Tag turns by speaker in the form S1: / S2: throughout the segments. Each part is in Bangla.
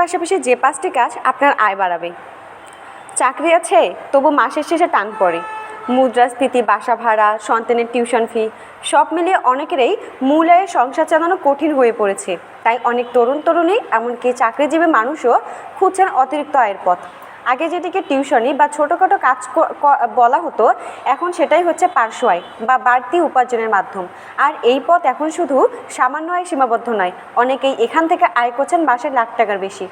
S1: পাশাপাশি যে পাঁচটি কাজ আপনার আয় বাড়াবে। চাকরি আছে, তবু মাসের শেষে টান পড়ে। মুদ্রাস্ফীতি, বাসা ভাড়া, সন্তানের টিউশন ফি, সব মিলিয়ে অনেকেরই মূল আয়ের সংসার চালানো কঠিন হয়ে পড়েছে। তাই অনেক তরুণ তরুণী এমনকি চাকরিজীবী মানুষও খুঁজছেন অতিরিক্ত আয়ের পথ। আগে যেটিকে টিউশনি বা ছোটোখাটো কাজ বলা হতো, এখন সেটাই হচ্ছে পার্শ্ব আয় বা বাড়তি উপার্জনের মাধ্যম। আর এই পথ এখন শুধু সামান্য আয় সীমাবদ্ধ নয়, অনেকেই এখান থেকে আয় করছেন মাসে লাখ টাকার বেশি।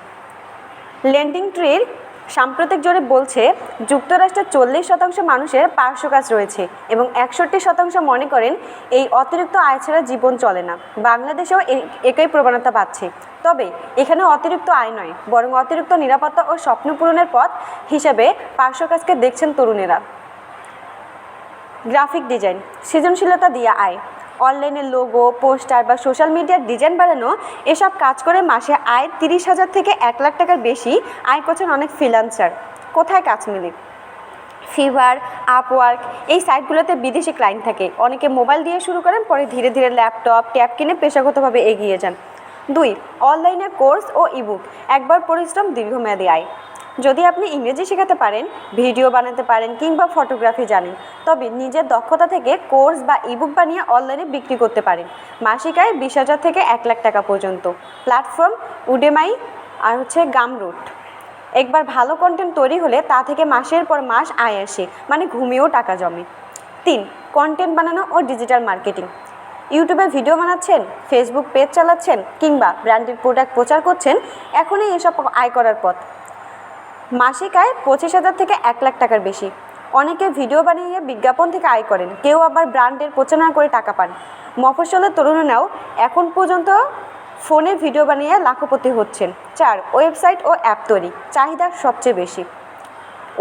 S1: লেন্ডিং ট্রির সাম্প্রতিক জরিপ বলছে যুক্তরাষ্ট্রের চল্লিশ শতাংশ মানুষের পার্শ্ব কাজ রয়েছে এবং একষট্টি শতাংশ মনে করেন এই অতিরিক্ত আয় ছাড়া জীবন চলে না। বাংলাদেশেও একই প্রবণতা পাচ্ছে তবে এখানে অতিরিক্ত আয় নয়, বরং অতিরিক্ত নিরাপত্তা ও স্বপ্ন পূরণের পথ হিসেবে পার্শ্ব কাজকে দেখছেন তরুণেরা। গ্রাফিক ডিজাইন, সৃজনশীলতা দিয়ে আয় অনলাইনে লোগো পোস্টার বা সোশ্যাল মিডিয়ার ডিজাইন বানানো, এসব কাজ করে মাসে আয় তিরিশ হাজার থেকে এক লাখ টাকার বেশি। আয় করছেন অনেক ফ্রিল্যান্সার কোথায় কাজ মিলে? ফিভার আপওয়ার্ক এই সাইটগুলোতে বিদেশি ক্লায়েন্ট থাকে। অনেকে মোবাইল দিয়ে শুরু করেন, পরে ধীরে ধীরে ল্যাপটপ ট্যাব কিনে পেশাগতভাবে এগিয়ে যান। দুই অনলাইনে কোর্স ও ইবুক একবার পরিশ্রম, দীর্ঘমেয়াদী আয়। যদি আপনি ইংরেজি শেখাতে পারেন, ভিডিও বানাতে পারেন কিংবা ফটোগ্রাফি জানেন, তবে নিজের দক্ষতা থেকে কোর্স বা ইবুক বানিয়ে অনলাইনে বিক্রি করতে পারেন। মাসিক আয় বিশ হাজার থেকে এক লাখ টাকা পর্যন্ত। প্ল্যাটফর্ম উডেমাই আর হচ্ছে গামরুট। একবার ভালো কন্টেন্ট তৈরি হলে তা থেকে মাসের পর মাস আয় আসে মানে ঘুমিয়েও টাকা জমে। তিন কন্টেন্ট বানানো ও ডিজিটাল মার্কেটিং ইউটিউবে ভিডিও বানাচ্ছেন ফেসবুক পেজ চালাচ্ছেন কিংবা ব্র্যান্ডেড প্রোডাক্ট প্রচার করছেন, এখনই এসব আয় করার পথ। মাসিক আয় পঁচিশ হাজার থেকে এক লাখ টাকার বেশি। অনেকে ভিডিও বানিয়ে বিজ্ঞাপন থেকে আয় করেন, কেউ আবার ব্র্যান্ডের প্রচারণা করে টাকা পান। মফস্বলের তরুণেরাও এখন পর্যন্ত ফোনে ভিডিও বানিয়ে লাখপতি হচ্ছেন। চার, ওয়েবসাইট ও অ্যাপ তৈরি, চাহিদা সবচেয়ে বেশি।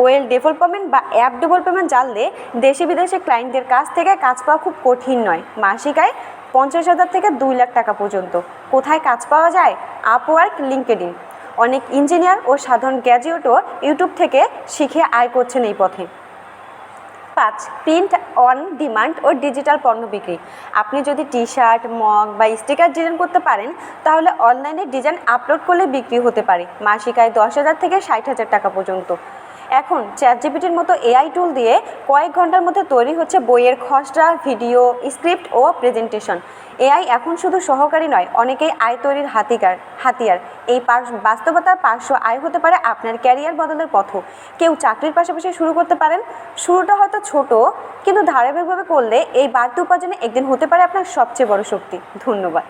S1: ওয়েল ডেভেলপমেন্ট বা অ্যাপ ডেভেলপমেন্ট জানলে দেশি বিদেশি ক্লায়েন্টদের কাছ থেকে কাজ পাওয়া খুব কঠিন নয়। মাসিক আয় পঞ্চাশ হাজার থেকে দুই লাখ টাকা পর্যন্ত। কোথায় কাজ পাওয়া যায়? আপওয়ার্ক লিঙ্কেডিন অনেক ইঞ্জিনিয়ার ও সাধারণ গ্র্যাজুয়েটও ইউটিউব থেকে শিখে আয় করছেন এই পথে। পাঁচ প্রিন্ট অন ডিমান্ড ও ডিজিটাল পণ্য বিক্রি। আপনি যদি টি শার্ট মগ বা স্টিকার ডিজাইন করতে পারেন, তাহলে অনলাইনে ডিজাইন আপলোড করলে বিক্রি হতে পারে। মাসিক আয় দশ হাজার থেকে ষাট হাজার টাকা পর্যন্ত। এখন চ্যাট জিপিটির মতো এআই টুল দিয়ে কয়েক ঘণ্টার মধ্যে তৈরি হচ্ছে বইয়ের খসড়া, ভিডিও স্ক্রিপ্ট ও প্রেজেন্টেশন এআই এখন শুধু সহকারী নয়, অনেকেই আয় তৈরির হাতিকার, হাতিয়ার। এই বাস্তবতার পার্শ্ব আয় হতে পারে আপনার ক্যারিয়ার বদলের পথও। কেউ চাকরির পাশাপাশি শুরু করতে পারেন, শুরুটা হয়তো ছোট, কিন্তু ধারাবাহিকভাবে করলে এই বাড়তি উপার্জনে একদিন হতে পারে আপনার সবচেয়ে বড় শক্তি। ধন্যবাদ।